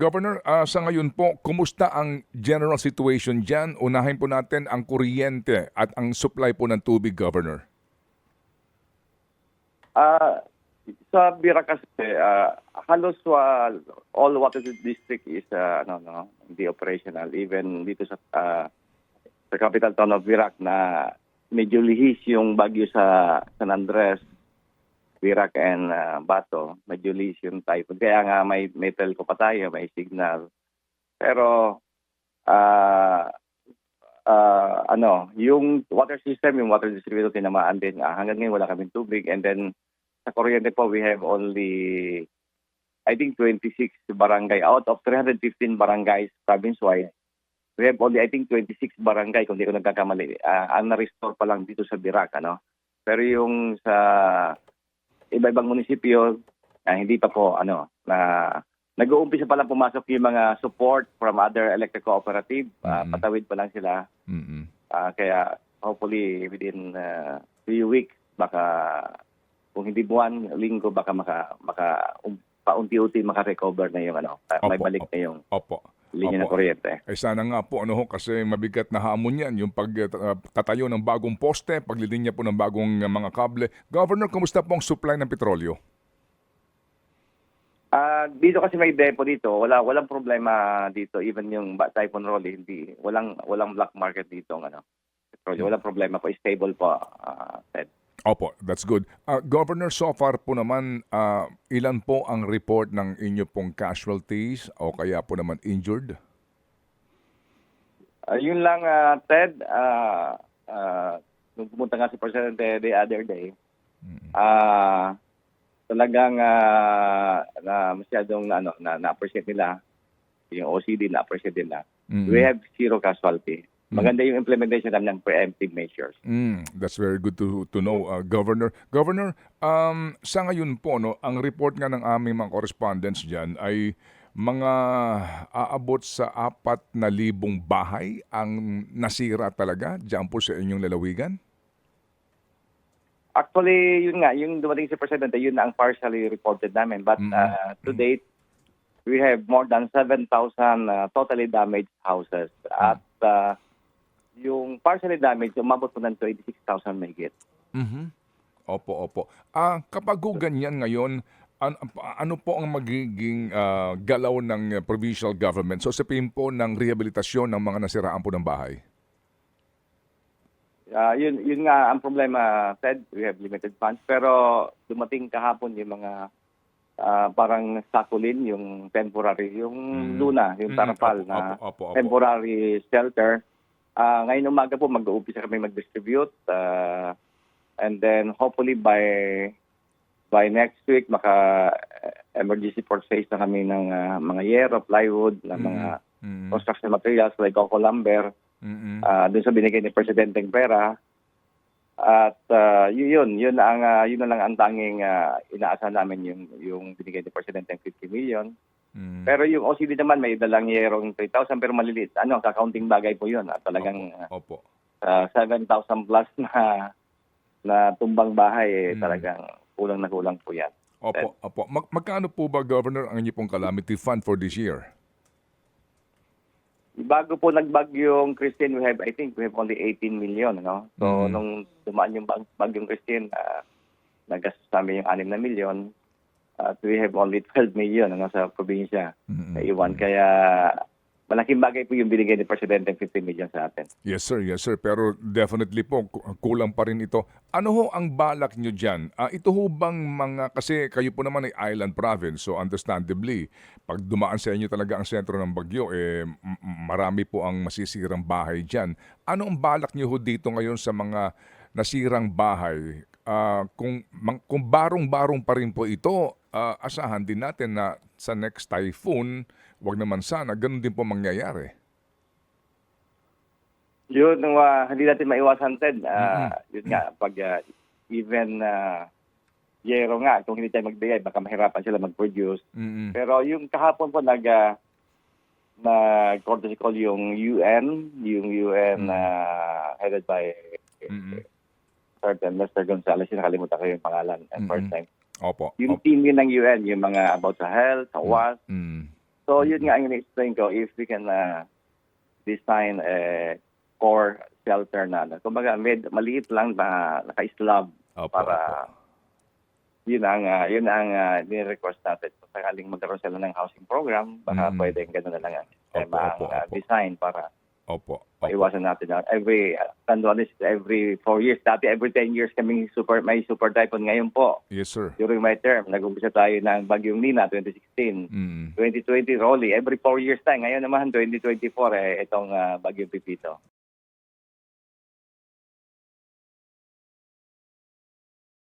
Governor, ah, sa ngayon po, kumusta ang general situation dyan? Unahin po natin ang kuryente at ang supply po ng tubig, Governor. Ah, sa Bira kasi, ah, halos ah, all water district is ah, ano, no, hindi operational. Even dito sa ah, sa capital town of Virac na medyo lihis yung bagyo sa San Andres, Virac and ah, Bato. Yung typhoon. Kaya nga may, may telco pa tayo, may signal. Pero ah ah, ano, yung water system, yung water distributor tinamaan din. Ah, hanggang ngayon wala kaming tubig. And then sa kuryente po, we have only, I think, 26 barangay. Out of 315 barangays province-wide, we have only, I think, 26 barangay, kung di ko nagkakamali. Uh, ang na-restore pa lang dito sa Birac, ano? Pero yung sa iba-ibang munisipyo, ah, hindi pa po, ano, na nag-uumpisa pa lang pumasok yung mga support from other electric cooperative. Ah, Mhm. Patawid pa lang sila. Mm-mm. Ah, kaya hopefully within uh, few weeks baka kung hindi buwan, linggo baka maka maka um, paunti-unti maka-recover na yung ano, ah, may Opo, balik na yung Opo. Linya ng Opo. kuryente. Ay sana nga po, ano ho, kasi mabigat na hamon yan, yung pagtatayo ng bagong poste, paglilinya po ng bagong uh, mga kable. Governor, kumusta po ang supply ng petrolyo? Ah, dito kasi may depo dito, wala walang problema dito even yung ba- Typhoon Rolly, hindi walang walang black market dito ang ano. Petrolyo, walang problema po, stable po. Opo, that's good. Uh, Governor, so far po naman, uh, ilan po ang report ng inyo pong casualties o kaya po naman injured? Yun lang, ah, Ted. Ah, ah, nung pumunta nga si Presidente the other day, ah, talagang ah, na masyadong na, ano, na, na-appreciate nila, yung OCD na-appreciate nila. Mm. We have zero casualty. Maganda yung implementation ng preemptive measures. Mm, that's very good to to know, uh, Governor. Governor, um, sa ngayon po, no, ang report nga ng aming mga correspondents dyan ay mga aabot sa apat na libong bahay ang nasira talaga dyan po sa inyong lalawigan? Actually, yun nga, yung dumating si Presidente, yun na ang partially reported namin. But Mm. ah, to date, we have more than 7,000 ah, totally damaged houses. At ah, yung partially damaged, umabot po ng 26,000 mahigit. Mhm. Opo, opo. Ah, kapag ho ganyan ngayon, an- ano po ang magiging ah, galaw ng uh, provincial government? So sabihin po ng rehabilitasyon ng mga nasiraan po ng bahay. Ah, yun, yun nga ang problema, Ted. We have limited funds. Pero dumating kahapon yung mga ah, parang sakulin, yung temporary, yung Mm. luna, yung Mm, tarapal opo, na opo, opo, opo. temporary shelter. Ah, ngayon umaga po mag-uumpisa kami mag-distribute. ah, and then hopefully by by next week maka eh, emergency purchase na kami ng ah, mga yero, plywood, ng mga Mm, construction materials like coco lumber. mm, Ah, doon sa binigay ni Presidenteng pera. At ah, yun, yun, ang ah, yun na lang ang tanging ah, inaasahan namin yung yung binigay ni Presidenteng 50 million. Mm. Pero yung OCD naman may dalang yerong 3,000 pero maliliit. Ano, kakaunting bagay po 'yun. At talagang Opo. ah, 7,000 plus na na tumbang bahay eh, Mm. talagang kulang na kulang po 'yan. Opo, opo. Mag- magkano po ba, Governor, ang inyong pong calamity fund for this year? Bago po nagbagyong Christine, we have I think we have only 18 million, no? So Mm. nung dumaan yung bag- bagyong Christine, uh, nagastos namin yung 6 na milyon. At we have only 12 million ano, sa probinsya Mm-mm. na iwan. Kaya malaking bagay po yung binigay ni Presidente 50 million sa atin. Yes, sir. Yes, sir. Pero definitely po, ku- kulang pa rin ito. Ano ho ang balak nyo dyan? Ah, ito ho bang mga, kasi kayo po naman ay island province, so understandably, pag dumaan sa inyo talaga ang sentro ng bagyo, eh, marami po ang masisirang bahay dyan. Ano ang balak nyo ho dito ngayon sa mga nasirang bahay? Ah, kung, kung barong-barong pa rin po ito, ah, asahan din natin na sa next typhoon, wag naman sana, ganun din po mangyayari. Yun, uh, hindi natin maiwasan, Ted. Uh, Yun nga, pag uh, even uh, yero nga, kung hindi tayo magbigay, baka mahirapan sila mag-produce. Mm-mm. Pero yung kahapon po nag uh, nag courtesy call yung UN, yung UN Mm. uh, headed by Mm-mm. certain Mr. Gonzales, nakalimutan ko yung pangalan at Mm-mm. first time. Opo. Yung opo. team yun ng UN, yung mga about sa health, sa WAS. Mm. So yun nga ang in-explain ko, if we can uh, design a core shelter na, kumbaga med, maliit lang na naka-slab Opo, para opo. yun ang uh, yun ang uh, ni-request natin. Kung sakaling magkaroon sila ng housing program, baka Mm. pwedeng gano'n na lang ang sistema Opo, ang opo, uh, opo. design para Opo. opo. maiwasan natin na every tanduan is every four years. Dati every 10 years kaming super may super typhoon. Ngayon po, Yes, sir. during my term, nag-umpisa tayo ng Bagyong Nina 2016. Mm. 2020 Rolly, every four years tayo. Ngayon naman 2024 eh itong uh, Bagyong Pipito.